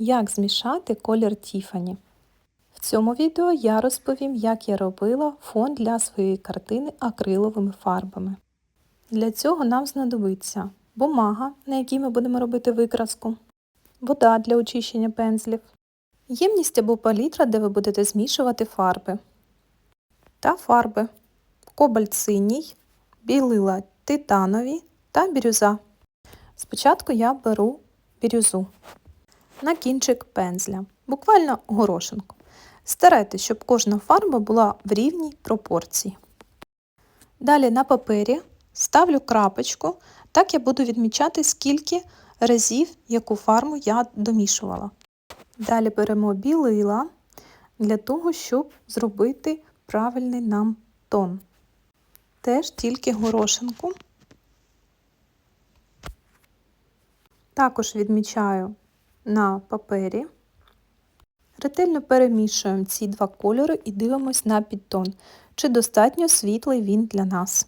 Як змішати колір Тіфані? В цьому відео я розповім, як я робила фон для своєї картини акриловими фарбами. Для цього нам знадобиться бумага, на якій ми будемо робити викраску, вода для очищення пензлів, ємність або палітра, де ви будете змішувати фарби, та фарби кобальт синій, білила титанові та бірюза. Спочатку я беру бірюзу на кінчик пензля, буквально горошинку. Старайтесь, щоб кожна фарба була в рівній пропорції. Далі на папері ставлю крапочку, так я буду відмічати, скільки разів яку фарбу я домішувала. Далі беремо білила для того, щоб зробити правильний нам тон. Теж тільки горошинку. Також відмічаю на папері. Ретельно перемішуємо ці два кольори і дивимось на підтон, чи достатньо світлий він для нас.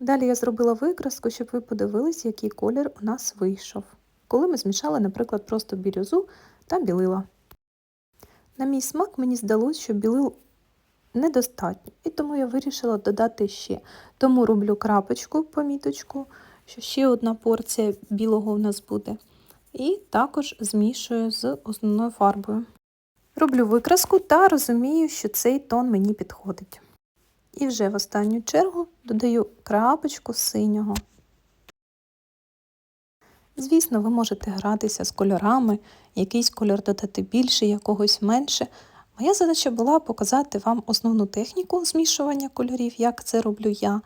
Далі я зробила викраску, щоб ви подивились, який колір у нас вийшов, коли ми змішали, наприклад, просто бірюзу та білила. На мій смак мені здалося, що білил недостатньо, і тому я вирішила додати ще. Тому роблю крапочку, поміточку, що ще одна порція білого у нас буде. І також змішую з основною фарбою. Роблю викраску та розумію, що цей тон мені підходить. І вже в останню чергу додаю крапочку синього. Звісно, ви можете гратися з кольорами, якийсь кольор додати більше, якогось менше. Моя задача була показати вам основну техніку змішування кольорів, як це роблю я.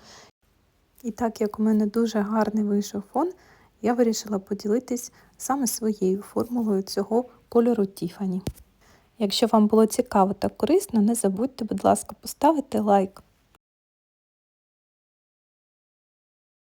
І так як у мене дуже гарний вийшов фон, я вирішила поділитись саме своєю формулою цього кольору Тіфані. Якщо вам було цікаво та корисно, не забудьте, будь ласка, поставити лайк.